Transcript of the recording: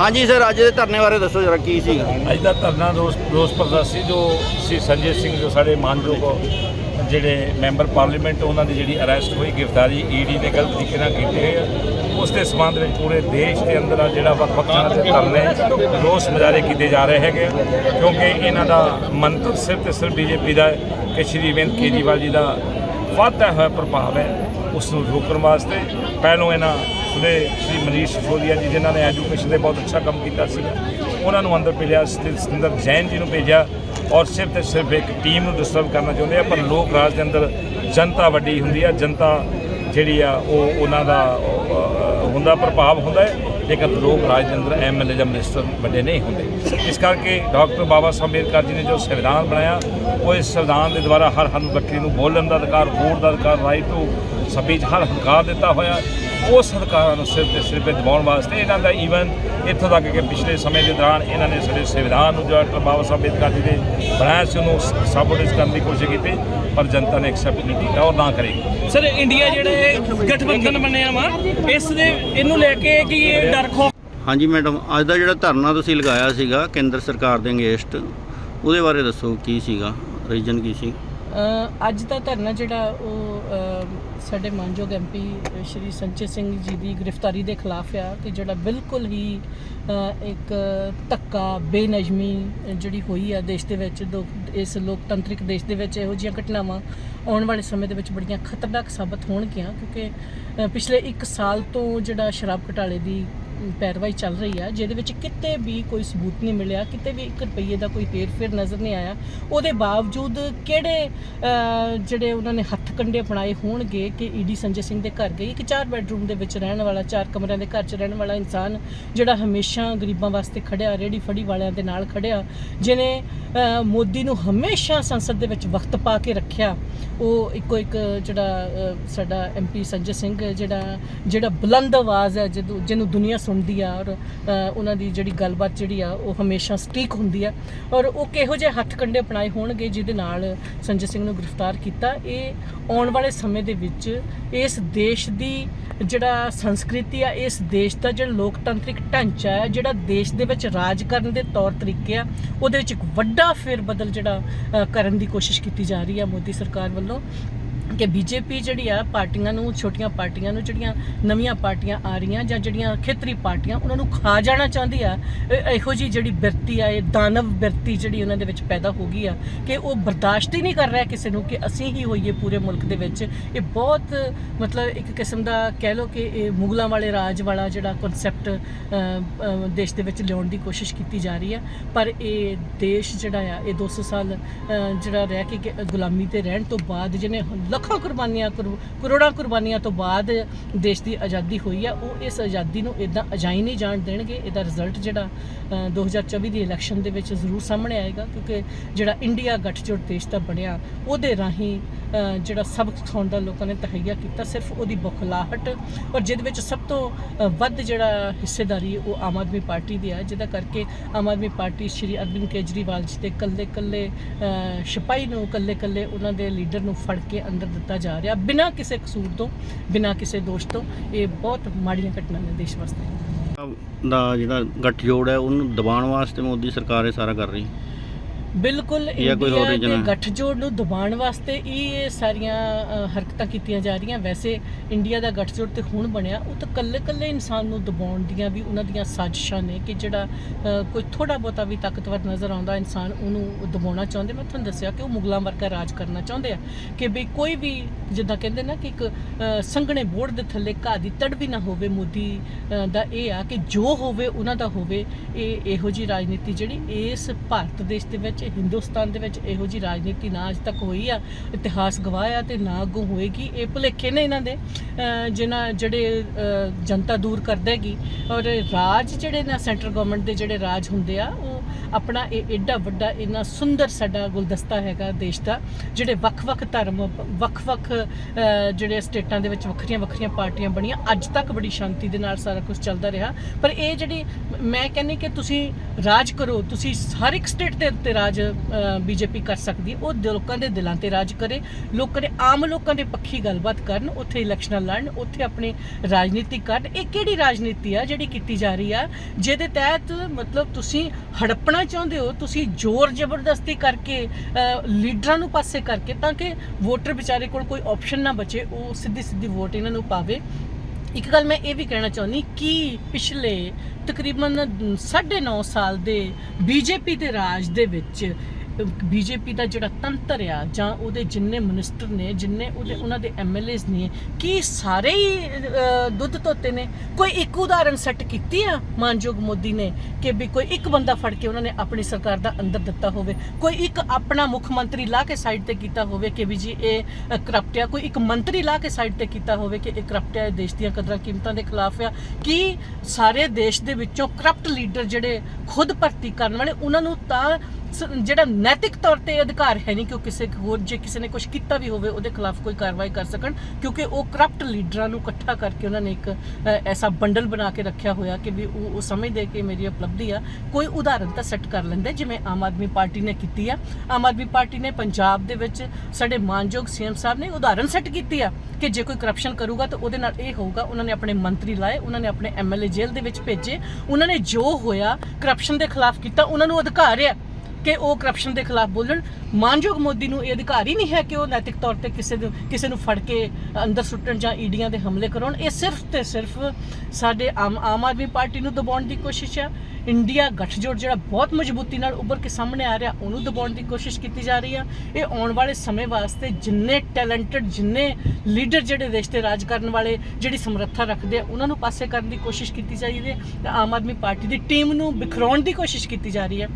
ਹਾਂਜੀ ਸਰ, ਅੱਜ ਦੇ ਧਰਨੇ ਬਾਰੇ ਦੱਸੋ ਜਰਾ, ਕੀ ਸੀ? ਅੱਜ ਦਾ ਧਰਨਾ ਰੋਸ ਰੋਸ ਪ੍ਰਦਰਸ਼ਨ ਜੋ ਸ੍ਰੀ ਸੰਜੇ ਸਿੰਘ, ਜੋ ਸਾਡੇ ਮਾਨਯੋਗ ਜਿਹੜੇ ਮੈਂਬਰ ਪਾਰਲੀਮੈਂਟ ਉਹਨਾਂ ਦੀ ਜਿਹੜੀ ਅਰੈਸਟ ਹੋਈ, ਗ੍ਰਿਫਤਾਰੀ ਈਡੀ ਨੇ ਗਲਤ ਤਰੀਕੇ ਨਾਲ ਕੀਤੀ ਹੈ। ਉਸ ਦੇ ਸੰਬੰਧ ਵਿੱਚ ਪੂਰੇ ਦੇਸ਼ ਦੇ ਅੰਦਰ ਜਿਹੜਾ ਵੱਖ ਵੱਖ ਥਾਂ ਤੇ ਧਰਨੇ ਰੋਸ ਮੁਜ਼ਾਹਰੇ ਕੀਤੇ ਜਾ ਰਹੇ ਹੈਗੇ। ਕਿਉਂਕਿ ਇਹਨਾਂ ਦਾ ਮੰਤਵ ਸਿਰਫ ਤੇ ਸਿਰਫ ਬੀਜੇਪੀ ਦਾ ਕਿ ਸ਼੍ਰੀ ਅਰਵਿੰਦ ਕੇਜਰੀਵਾਲ ਜੀ ਦਾ ਵਾਧਾ ਹੋਇਆ ਪ੍ਰਭਾਵ ਹੈ ਉਸ ਨੂੰ ਰੋਕਣ ਵਾਸਤੇ। ਪਹਿਲੋਂ ਇਹਨਾਂ ਸੁਦੇ ਸ਼੍ਰੀ ਮਨੀਸ਼ ਸਿਸੋਦੀਆ ਜੀ, ਜਿਨ੍ਹਾਂ ਨੇ ਐਜੂਕੇਸ਼ਨ ਦੇ ਬਹੁਤ ਅੱਛਾ ਕੰਮ ਕੀਤਾ ਸੀ ਉਹਨਾਂ ਨੂੰ ਅੰਦਰ ਭੇਜਿਆ ਸਤਿ- ਸਤਿੰਦਰ ਜੈਨ ਜੀ ਨੂੰ ਭੇਜਿਆ। ਔਰ ਸਿਰਫ ਤੇ ਸਿਰਫ ਇੱਕ ਟੀਮ ਨੂੰ ਡਿਸਟਰਬ ਕਰਨਾ ਚਾਹੁੰਦੇ ਆ, ਪਰ ਲੋਕ ਰਾਜ ਦੇ ਅੰਦਰ ਜਨਤਾ ਵੱਡੀ ਹੁੰਦੀ ਆ, ਜਨਤਾ ਜਿਹੜੀ ਆ, ਉਹ ਉਹਨਾਂ ਦਾ ਹੁੰਦਾ, ਪ੍ਰਭਾਵ ਹੁੰਦਾ ਹੈ, ਲੇਕਿਨ ਲੋਕ ਰਾਜ ਦੇ ਅੰਦਰ ਐਮਐਲਏ ਜਾਂ ਮਿਨਿਸਟਰ ਵੱਡੇ ਨਹੀਂ ਹੁੰਦੇ। ਇਸ ਕਰਕੇ ਡਾਕਟਰ ਬਾਬਾ ਸਾਹਿਬ ਅੰਬੇਦਕਰ ਜੀ ਨੇ ਜੋ ਸੰਵਿਧਾਨ ਬਣਾਇਆ, ਉਹ ਇਸ ਸੰਵਿਧਾਨ ਦੇ ਦੁਆਰਾ ਹਰ ਹਰ ਵਿਅਕਤੀ ਨੂੰ ਬੋਲਣ ਦਾ ਅਧਿਕਾਰ, ਵੋਟ ਦਾ ਅਧਿਕਾਰ ਰਾਈਟ ਟੂ ਸਪੀਚ ਹਰ ਹੱਕਾਰ ਦਿੱਤਾ ਹੋਇਆ। ਉਸ ਅਧਿਕਾਰਾਂ ਨੂੰ ਸਿਰ ਤੇ ਸਿਰ ਤੇ ਦਬਾਉਣ ਵਾਸਤੇ ਇਹਨਾਂ ਦਾ ਈਵਨ ਇੱਥੋਂ ਤੱਕ ਕਿ ਪਿਛਲੇ ਸਮੇਂ ਦੇ ਦੌਰਾਨ ਇਹਨਾਂ ਨੇ ਸਾਡੇ ਸੰਵਿਧਾਨ ਨੂੰ ਜੋ ਡਾਕਟਰ ਬਾਬਾ ਸਾਹਿਬ ਅੰਬੇਦਕਰ ਜੀ ਦੇ ਬਣਾਇਆ ਸੀ ਉਹਨੂੰ ਸਾਬੋਟੇਜ ਕਰਨ ਦੀ ਕੋਸ਼ਿਸ਼ ਕੀਤੀ ਪਰ ਜਨਤਾ ਨੇ ਐਕਸੈਪਟ ਨਹੀਂ ਕੀਤਾ ਔਰ ਨਾ ਕਰੇਗੀ ਸਰ ਇੰਡੀਆ ਜਿਹੜੇ ਗਠਬੰਧਨ ਬਣਿਆ ਵਾ ਇਸ ਦੇ ਇਹਨੂੰ ਲੈ ਕੇ ਕੀ ਇਹ ਡਰ ਖੌਫ ਹਾਂਜੀ ਮੈਡਮ ਅੱਜ ਦਾ ਜਿਹੜਾ ਧਰਨਾ ਤੁਸੀਂ ਲਗਾਇਆ ਸੀਗਾ ਕੇਂਦਰ ਸਰਕਾਰ ਦੇ ਅਗੇਂਸਟ ਉਹਦੇ ਬਾਰੇ ਦੱਸੋ ਕੀ ਸੀਗਾ ਰੀਜਨ ਕੀ ਸੀ? ਅੱਜ ਦਾ ਧਰਨਾ ਜਿਹੜਾ ਉਹ ਸਾਡੇ ਮਾਨਯੋਗ ਐਮਪੀ ਸ਼੍ਰੀ ਸੰਚੇ ਸਿੰਘ ਜੀ ਦੀ ਗ੍ਰਿਫਤਾਰੀ ਦੇ ਖਿਲਾਫ ਆ ਕਿ ਜਿਹੜਾ ਬਿਲਕੁਲ ਹੀ ਇੱਕ ਧੱਕਾ, ਬੇਨਜ਼ਮੀ ਜਿਹੜੀ ਹੋਈ ਆ ਦੇਸ਼ ਦੇ ਵਿੱਚ, ਦੋ- ਇਸ ਲੋਕਤੰਤਰਿਕ ਦੇਸ਼ ਦੇ ਵਿੱਚ ਇਹੋ ਜਿਹੀਆਂ ਘਟਨਾਵਾਂ ਆਉਣ ਵਾਲੇ ਸਮੇਂ ਦੇ ਵਿੱਚ ਬੜੀਆਂ ਖਤਰਨਾਕ ਸਾਬਤ ਹੋਣਗੀਆਂ ਕਿਉਂਕਿ ਪਿਛਲੇ 1 ਸਾਲ ਤੋਂ ਜਿਹੜਾ ਸ਼ਰਾਬ ਘਟਾਲੇ ਦੀ ਪੈਰਵਾਈ ਚੱਲ ਰਹੀ ਆ ਜਿਹਦੇ ਵਿੱਚ ਕਿਤੇ ਵੀ ਕੋਈ ਸਬੂਤ ਨਹੀਂ ਮਿਲਿਆ ਕਿਤੇ ਵੀ 1 ਰੁਪਈਏ ਦਾ ਕੋਈ ਹੇਰ ਫੇਰ ਨਜ਼ਰ ਨਹੀਂ ਆਇਆ। ਉਹਦੇ ਬਾਵਜੂਦ ਕਿਹੜੇ ਜਿਹੜੇ ਉਹਨਾਂ ਨੇ ਹੱਥ ਕੰਡੇ ਅਪਣਾਏ ਹੋਣਗੇ ਕਿ ਈਡੀ ਸੰਜੇ ਸਿੰਘ ਦੇ ਘਰ ਗਈ? ਕਿ ਚਾਰ ਬੈਡਰੂਮ ਦੇ ਵਿੱਚ ਰਹਿਣ ਵਾਲਾ ਚਾਰ ਕਮਰਿਆਂ ਦੇ ਘਰ 'ਚ ਰਹਿਣ ਵਾਲਾ ਇਨਸਾਨ ਜਿਹੜਾ ਹਮੇਸ਼ਾ ਗਰੀਬਾਂ ਵਾਸਤੇ ਖੜਿਆ ਰੇੜੀ ਫੜੀ ਵਾਲਿਆਂ ਦੇ ਨਾਲ ਖੜਿਆ ਜਿਨੇ ਮੋਦੀ ਨੂੰ ਹਮੇਸ਼ਾ ਸੰਸਦ ਦੇ ਵਿੱਚ ਵਕਤ ਪਾ ਕੇ ਰੱਖਿਆ। ਉਹ ਇੱਕੋ ਇੱਕ ਜਿਹੜਾ ਅਹ, ਸਾਡਾ ਐਮਪੀ ਸੰਜੇ ਸਿੰਘ ਜਿਹੜਾ ਜਿਹੜਾ ਬੁਲੰਦ ਆਵਾਜ਼ ਹੈ ਜਦੋਂ ਜਿਹਨੂੰ ਦੁਨੀਆ ਸੁਣਦੀ ਆ ਔਰ ਉਹਨਾਂ ਦੀ ਜਿਹੜੀ ਗੱਲਬਾਤ ਜਿਹੜੀ ਆ, ਉਹ ਹਮੇਸ਼ਾ ਸਟੀਕ ਹੁੰਦੀ ਆ। ਔਰ ਉਹ ਕਿਹੋ ਜਿਹੇ ਹੱਥ ਕੰਡੇ ਅਪਣਾਏ ਹੋਣਗੇ ਜਿਹਦੇ ਨਾਲ ਸੰਜੇ ਸਿੰਘ ਨੂੰ ਗ੍ਰਿਫਤਾਰ ਕੀਤਾ? ਇਹ ਆਉਣ ਵਾਲੇ ਸਮੇਂ ਦੇ ਵਿੱਚ ਇਸ ਦੇਸ਼ ਦੀ ਜਿਹੜਾ ਸੰਸਕ੍ਰਿਤੀ ਆ, ਇਸ ਦੇਸ਼ ਦਾ ਜਿਹੜਾ ਲੋਕਤੰਤਰਿਕ ਢਾਂਚਾ ਹੈ ਜਿਹੜਾ ਦੇਸ਼ ਦੇ ਵਿੱਚ ਰਾਜ ਕਰਨ ਦੇ ਤੌਰ ਤਰੀਕੇ ਆ, ਉਹਦੇ ਵਿੱਚ ਇੱਕ ਵੱਡਾ ਫੇਰ ਬਦਲ ਜਿਹੜਾ ਕਰਨ ਦੀ ਕੋਸ਼ਿਸ਼ ਕੀਤੀ ਜਾ ਰਹੀ ਆ ਮੋਦੀ ਸਰਕਾਰ ਵੱਲੋਂ। ਕਿ ਬੀਜੇਪੀ ਜਿਹੜੀ ਆ, ਪਾਰਟੀਆਂ ਨੂੰ, ਛੋਟੀਆਂ ਪਾਰਟੀਆਂ ਨੂੰ ਜਿਹੜੀਆਂ ਨਵੀਆਂ ਪਾਰਟੀਆਂ ਆ ਰਹੀਆਂ ਜਾਂ ਜਿਹੜੀਆਂ ਖੇਤਰੀ ਪਾਰਟੀਆਂ, ਉਹਨਾਂ ਨੂੰ ਖਾ ਜਾਣਾ ਚਾਹੁੰਦੀ ਆ, ਇਹੋ ਜੀ ਜਿਹੜੀ ਬਿਰਤੀ ਆ, ਇਹ ਦਾਨਵ ਬਿਰਤੀ ਜਿਹੜੀ ਉਹਨਾਂ ਦੇ ਵਿੱਚ ਪੈਦਾ ਹੋ ਗਈ ਆ ਕਿ ਉਹ ਬਰਦਾਸ਼ਤ ਹੀ ਨਹੀਂ ਕਰ ਰਿਹਾ ਕਿਸੇ ਨੂੰ ਕਿ ਅਸੀਂ ਹੀ ਹੋਈਏ ਪੂਰੇ ਮੁਲਕ ਦੇ ਵਿੱਚ। ਇਹ ਬਹੁਤ, ਮਤਲਬ ਇੱਕ ਕਿਸਮ ਦਾ ਕਹਿ ਲਓ ਕਿ ਇਹ ਮੁਗਲਾਂ ਵਾਲੇ ਰਾਜ ਵਾਲਾ ਜਿਹੜਾ ਕਨਸੈਪਟ ਦੇਸ਼ ਦੇ ਵਿੱਚ ਲਿਆਉਣ ਦੀ ਕੋਸ਼ਿਸ਼ ਕੀਤੀ ਜਾ ਰਹੀ ਆ। ਪਰ ਇਹ ਦੇਸ਼ ਜਿਹੜਾ ਆ, ਇਹ 200 ਸਾਲ ਜਿਹੜਾ ਰਹਿ ਕੇ ਕਿ ਗੁਲਾਮੀ ਤੇ ਰਹਿਣ ਤੋਂ ਬਾਅਦ ਜਿਹਨੇ ਲੱਖਾਂ ਕੁਰਬਾਨੀਆਂ ਕਰੋੜਾਂ ਕੁਰਬਾਨੀਆਂ ਤੋਂ ਬਾਅਦ ਦੇਸ਼ ਦੀ ਆਜ਼ਾਦੀ ਹੋਈ ਆ ਉਹ ਇਸ ਆਜ਼ਾਦੀ ਨੂੰ ਇਦਾਂ ਅਜਾਈ ਨਹੀਂ ਜਾਣ ਦੇਣਗੇ। ਇਹਦਾ ਰਿਜ਼ਲਟ ਜਿਹੜਾ ਅ, 2024 ਦੀ ਇਲੈਕਸ਼ਨ ਦੇ ਵਿੱਚ ਜ਼ਰੂਰ ਸਾਹਮਣੇ ਆਏਗਾ ਕਿਉਂਕਿ ਜਿਹੜਾ ਇੰਡੀਆ ਗੱਠਜੋੜ ਦੇਸ਼ ਦਾ ਬਣਿਆ ਉਹਦੇ ਰਾਹੀਂ ਜਿਹੜਾ ਸਬਕ ਸਿਖਾਉਣ ਦਾ ਲੋਕਾਂ ਨੇ ਤਹਈਆ ਕੀਤਾ ਸਿਰਫ ਉਹਦੀ ਬੁਖਲਾਹਟ ਔਰ ਜਿਹਦੇ ਵਿੱਚ ਸਭ ਤੋਂ ਵੱਧ ਜਿਹੜਾ ਹਿੱਸੇਦਾਰੀ ਉਹ ਆਮ ਆਦਮੀ ਪਾਰਟੀ ਦੀ ਹੈ ਜਿਹਦਾ ਕਰਕੇ ਆਮ ਆਦਮੀ ਪਾਰਟੀ ਸ਼੍ਰੀ ਅਰਵਿੰਦ ਕੇਜਰੀਵਾਲ ਜੀ ਦੇ ਕੱਲੇ ਕੱਲੇ ਅ, ਸਿਪਾਹੀ ਨੂੰ ਕੱਲੇ ਕੱਲੇ ਉਹਨਾਂ ਦੇ ਲੀਡਰ ਨੂੰ ਫੜ ਕੇ ਅੰਦਰ ਦਿੱਤਾ ਜਾ ਰਿਹਾ ਬਿਨਾਂ ਕਿਸੇ ਕਸੂਰ ਤੋਂ ਬਿਨਾਂ ਕਿਸੇ ਦੋਸ਼ ਤੋਂ ਇਹ ਬਹੁਤ ਮਾੜੀਆਂ ਘਟਨਾਵਾਂ ਨੇ ਦੇਸ਼ ਵਾਸਤੇ। ਦਾ ਜਿਹੜਾ ਗੱਠਜੋੜ ਹੈ ਉਹਨੂੰ ਦਬਾਉਣ ਵਾਸਤੇ ਮੋਦੀ ਸਰਕਾਰ ਇਹ ਸਾਰਾ ਕਰ ਰਹੀ ਬਿਲਕੁਲ ਇੰਡੀਆ ਦੇ? ਗੱਠਜੋੜ ਨੂੰ ਦਬਾਉਣ ਵਾਸਤੇ ਇਹ ਸਾਰੀਆਂ ਹਰਕਤਾਂ ਕੀਤੀਆਂ ਜਾ ਰਹੀਆਂ ਵੈਸੇ ਇੰਡੀਆ ਦਾ ਗੱਠਜੋੜ ਤੇ ਹੁਣ ਬਣਿਆ ਉਹ ਤਾਂ ਕੱਲੇ ਕੱਲੇ ਇਨਸਾਨ ਨੂੰ ਦਬਾਉਣ ਦੀਆਂ ਵੀ ਉਹਨਾਂ ਦੀਆਂ ਸਾਜ਼ਿਸ਼ਾਂ ਨੇ ਕਿ ਜਿਹੜਾ ਕੋਈ ਥੋੜਾ ਬਹੁਤਾ ਵੀ ਤਾਕਤਵਰ ਨਜ਼ਰ ਆਉਂਦਾ ਇਨਸਾਨ ਉਹਨੂੰ ਦਬਾਉਣਾ ਚਾਹੁੰਦੇ ਮੈਂ ਤੁਹਾਨੂੰ ਦੱਸਿਆ ਕਿ ਉਹ ਮੁਗਲਾਂ ਵਰਗਾ ਰਾਜ ਕਰਨਾ ਚਾਹੁੰਦੇ ਆ ਕਿ ਵੀ ਕੋਈ ਵੀ ਜਿੱਦਾਂ ਕਹਿੰਦੇ ਨਾ ਕਿ ਇੱਕ ਸੰਘਣੇ ਬੋਰਡ ਦੇ ਥੱਲੇ ਘਾਹ ਦੀ ਤੜ ਵੀ ਨਾ ਹੋਵੇ ਮੋਦੀ ਦਾ ਇਹ ਆ ਕਿ ਜੋ ਹੋਵੇ ਉਹਨਾਂ ਦਾ ਹੋਵੇ ਇਹ ਇਹੋ ਜੀ ਰਾਜਨੀਤੀ ਜਿਹੜੀ ਇਸ ਭਾਰਤ ਦੇਸ਼ ਦੇ ਵਿੱਚ ਹਿੰਦੁਸਤਾਨ ਦੇ ਵਿੱਚ ਇਹੋ ਜੀ ਰਾਜਨੀਤੀ ਨਾ ਅੱਜ ਤੱਕ ਹੋਈ ਆ ਇਤਿਹਾਸ ਗਵਾਹ ਆ ਤੇ ਨਾ ਅੱਗੋਂ ਹੋਏਗੀ। ਇਹ ਭੁਲੇਖੇ ਨੇ ਇਹਨਾਂ ਦੇ ਅ, ਜਿਨ੍ਹਾਂ ਜਿਹੜੇ ਜਨਤਾ ਦੂਰ ਕਰ ਔਰ ਰਾਜ ਜਿਹੜੇ ਨਾ ਸੈਂਟਰ ਗਵਰਨਮੈਂਟ ਦੇ ਜਿਹੜੇ ਰਾਜ ਹੁੰਦੇ ਆ ਉਹ ਆਪਣਾ ਇਹ ਐਡਾ ਵੱਡਾ ਇੰਨਾ ਸੁੰਦਰ ਸਾਡਾ ਗੁਲਦਸਤਾ ਹੈਗਾ ਦੇਸ਼ ਦਾ ਜਿਹੜੇ ਵੱਖ-ਵੱਖ ਧਰਮ ਵੱਖ-ਵੱਖ ਜਿਹੜੇ ਸਟੇਟਾਂ ਦੇ ਵਿੱਚ ਵੱਖਰੀਆਂ ਵੱਖਰੀਆਂ ਪਾਰਟੀਆਂ ਬਣੀਆਂ ਅੱਜ ਤੱਕ ਬੜੀ ਸ਼ਾਂਤੀ ਦੇ ਨਾਲ ਸਾਰਾ ਕੁਝ ਚੱਲਦਾ ਰਿਹਾ। ਪਰ ਇਹ ਜਿਹੜੀ ਮੈਂ ਕਹਿੰਨੀ ਕਿ ਤੁਸੀਂ ਰਾਜ ਕਰੋ ਤੁਸੀਂ ਹਰ ਇੱਕ ਸਟੇਟ ਦੇ ਉੱਤੇ ਰਾਜ ਬੀਜੇਪੀ ਕਰ ਸਕਦੀ ਉਹ ਲੋਕਾਂ ਦੇ ਦਿਲਾਂ ਤੇ ਰਾਜ ਕਰੇ। ਲੋਕਾਂ ਦੇ, ਆਮ ਲੋਕਾਂ ਦੇ ਪੱਖੀ ਗੱਲਬਾਤ ਕਰਨ। ਉੱਥੇ ਇਲੈਕਸ਼ਨਾਂ ਲੜਨ, ਉੱਥੇ ਆਪਣੀ ਰਾਜਨੀਤੀ ਕਰਨ। ਇਹ ਕਿਹੜੀ ਰਾਜਨੀਤੀ ਆ ਜਿਹੜੀ ਕੀਤੀ ਜਾ ਰਹੀ ਆ? ਜਿਹਦੇ ਤਹਿਤ ਮਤਲਬ ਤੁਸੀਂ ਹੜੱਪਣਾ ਚਾਹੁੰਦੇ ਹੋ, ਤੁਸੀਂ ਜ਼ੋਰ ਜ਼ਬਰਦਸਤੀ ਕਰਕੇ ਲੀਡਰਾਂ ਨੂੰ ਪਾਸੇ ਕਰਕੇ ਤਾਂ ਕਿ ਵੋਟਰ ਵਿਚਾਰੇ ਕੋਲ ਕੋਈ ਆਪਸ਼ਨ ਨਾ ਬਚੇ, ਉਹ ਸਿੱਧੀ ਸਿੱਧੀ ਵੋਟ ਇਹਨਾਂ ਨੂੰ ਪਾਵੇ। ਇੱਕ ਗੱਲ ਮੈਂ ਇਹ ਵੀ ਕਹਿਣਾ ਚਾਹੁੰਦੀ ਕਿ ਪਿਛਲੇ ਤਕਰੀਬਨ 9.5 ਸਾਲ ਦੇ ਬੀਜੇਪੀ ਦੇ ਰਾਜ ਦੇ ਵਿੱਚ ਬੀਜੇਪੀ ਦਾ ਜਿਹੜਾ ਤੰਤਰ ਆ, ਜਾਂ ਉਹਦੇ ਜਿੰਨੇ ਮਿਨਿਸਟਰ ਨੇ, ਜਿੰਨੇ ਉਹਦੇ ਉਹਨਾਂ ਦੇ ਐਮਐਲਏਸ ਨੇ, ਕੀ ਸਾਰੇ ਹੀ ਦੁੱਧ ਧੋਤੇ ਨੇ? ਕੋਈ ਇੱਕ ਉਦਾਹਰਨ ਸੈੱਟ ਕੀਤੀ ਆ, ਮਾਨਯੋਗ ਮੋਦੀ ਨੇ, ਕਿ ਵੀ ਕੋਈ ਇੱਕ ਬੰਦਾ ਫੜ ਕੇ ਉਹਨਾਂ ਨੇ ਆਪਣੀ ਸਰਕਾਰ ਦਾ ਅੰਦਰ ਦਿੱਤਾ ਹੋਵੇ? ਕੋਈ ਇੱਕ ਆਪਣਾ ਮੁੱਖ ਮੰਤਰੀ ਲਾ ਕੇ ਸਾਈਡ ਤੇ ਕੀਤਾ ਹੋਵੇ ਕਿ ਵੀ ਜੀ ਇਹ ਕਰਪਟ ਆ? ਕੋਈ ਇੱਕ ਮੰਤਰੀ ਲਾ ਕੇ ਸਾਈਡ ਤੇ ਕੀਤਾ ਹੋਵੇ ਕਿ ਇਹ ਕਰਪਟ ਆ, ਇਹ ਦੇਸ਼ ਦੀਆਂ ਕਦਰਾਂ ਕੀਮਤਾਂ ਦੇ ਖਿਲਾਫ ਆ? ਕੀ ਸਾਰੇ ਦੇਸ਼ ਦੇ ਵਿੱਚੋਂ ਕਰਪਟ ਲੀਡਰ ਜਿਹੜੇ ਖੁਦ ਭਰਤੀ ਕਰਨ ਵਾਲੇ, ਉਹਨਾਂ ਨੂੰ ਤਾਂ ਜਿਹੜਾ ਨੈਤਿਕ ਤੌਰ ਤੇ ਅਧਿਕਾਰ ਹੈ ਨਹੀਂ ਕਿ ਉਹ ਕਿਸੇ ਹੋਰ, ਜੇ ਕਿਸੇ ਨੇ ਕੁਝ ਕੀਤਾ ਵੀ ਹੋਵੇ, ਉਹਦੇ ਖਿਲਾਫ ਕੋਈ ਕਾਰਵਾਈ ਕਰ ਸਕਣ, ਕਿਉਂਕਿ ਉਹ ਕਰਪਟ ਲੀਡਰਾਂ ਨੂੰ ਇਕੱਠਾ ਕਰਕੇ ਉਹਨਾਂ ਨੇ ਇੱਕ ਐਸਾ ਬੰਡਲ ਬਣਾ ਕੇ ਰੱਖਿਆ ਹੋਇਆ ਕਿ ਵੀ ਉਹ ਉਹ ਸਮਝਦੇ ਕਿ ਮੇਰੀ ਉਪਲਬਧੀ ਆ। ਕੋਈ ਉਦਾਹਰਨ ਤਾਂ ਸੈੱਟ ਕਰ ਲੈਂਦੇ, ਜਿਵੇਂ ਆਮ ਆਦਮੀ ਪਾਰਟੀ ਨੇ ਕੀਤੀ ਆ। ਆਮ ਆਦਮੀ ਪਾਰਟੀ ਨੇ ਪੰਜਾਬ ਦੇ ਵਿੱਚ ਸਾਡੇ ਮਾਨਯੋਗ ਸੀਐਮ ਸਾਹਿਬ ਨੇ ਉਦਾਹਰਨ ਸੈੱਟ ਕੀਤੀ ਆ ਕਿ ਜੇ ਕੋਈ ਕਰਪਸ਼ਨ ਕਰੂਗਾ ਤਾਂ ਉਹਦੇ ਨਾਲ ਇਹ ਹੋਊਗਾ, ਉਹਨਾਂ ਨੇ ਆਪਣੇ ਮੰਤਰੀ ਲਾਏ, ਉਹਨਾਂ ਨੇ ਆਪਣੇ ਐਮਐਲਏ ਜੇਲ੍ਹ ਦੇ ਵਿੱਚ ਭੇਜੇ, ਉਹਨਾਂ ਨੇ ਜੋ ਹੋਇਆ ਕਰਪਸ਼ਨ ਦੇ ਖਿਲਾਫ ਕੀਤਾ, ਉਹਨਾਂ ਨੂੰ ਅਧਿਕਾਰ ਆ। ਕਿ ਉਹ ਕਰਪਸ਼ਨ ਦੇ ਖਿਲਾਫ ਬੋਲਣ। ਮਾਨਯੋਗ ਮੋਦੀ ਨੂੰ ਇਹ ਅਧਿਕਾਰ ਹੀ ਨਹੀਂ ਹੈ ਕਿ ਉਹ ਨੈਤਿਕ ਤੌਰ ਤੇ ਕਿਸੇ ਨੂੰ ਕਿਸੇ ਨੂੰ ਫੜ ਕੇ ਅੰਦਰ ਸੁੱਟਣ ਜਾਂ ਈਡੀਆਂ ਦੇ ਹਮਲੇ ਕਰਾਉਣ। ਇਹ ਸਿਰਫ ਤੇ ਸਿਰਫ ਸਾਡੇ ਆਮ ਆਮ ਆਦਮੀ ਪਾਰਟੀ ਨੂੰ ਦਬਾਉਣ ਦੀ ਕੋਸ਼ਿਸ਼ ਆ। ਇੰਡੀਆ ਗੱਠਜੋੜ ਜਿਹੜਾ ਬਹੁਤ ਮਜ਼ਬੂਤੀ ਨਾਲ ਉੱਭਰ ਕੇ ਸਾਹਮਣੇ ਆ ਰਿਹਾ, ਉਹਨੂੰ ਦਬਾਉਣ ਦੀ ਕੋਸ਼ਿਸ਼ ਕੀਤੀ ਜਾ ਰਹੀ ਆ। ਇਹ ਆਉਣ ਵਾਲੇ ਸਮੇਂ ਵਾਸਤੇ ਜਿੰਨੇ ਟੈਲੈਂਟਡ ਜਿੰਨੇ ਲੀਡਰ ਜਿਹੜੇ ਦੇਸ਼ ਤੇ ਰਾਜ ਕਰਨ ਵਾਲੇ ਜਿਹੜੀ ਸਮਰੱਥਾ ਰੱਖਦੇ ਆ, ਉਹਨਾਂ ਨੂੰ ਪਾਸੇ ਕਰਨ ਦੀ ਕੋਸ਼ਿਸ਼ ਕੀਤੀ ਜਾ ਰਹੀ ਹੈ। ਤੇ ਆਮ ਆਦਮੀ ਪਾਰਟੀ ਦੀ ਟੀਮ ਨੂੰ ਬਿਖਰਾਉਣ ਦੀ ਕੋਸ਼ਿਸ਼ ਕੀਤੀ ਜਾ ਰਹੀ ਹੈ।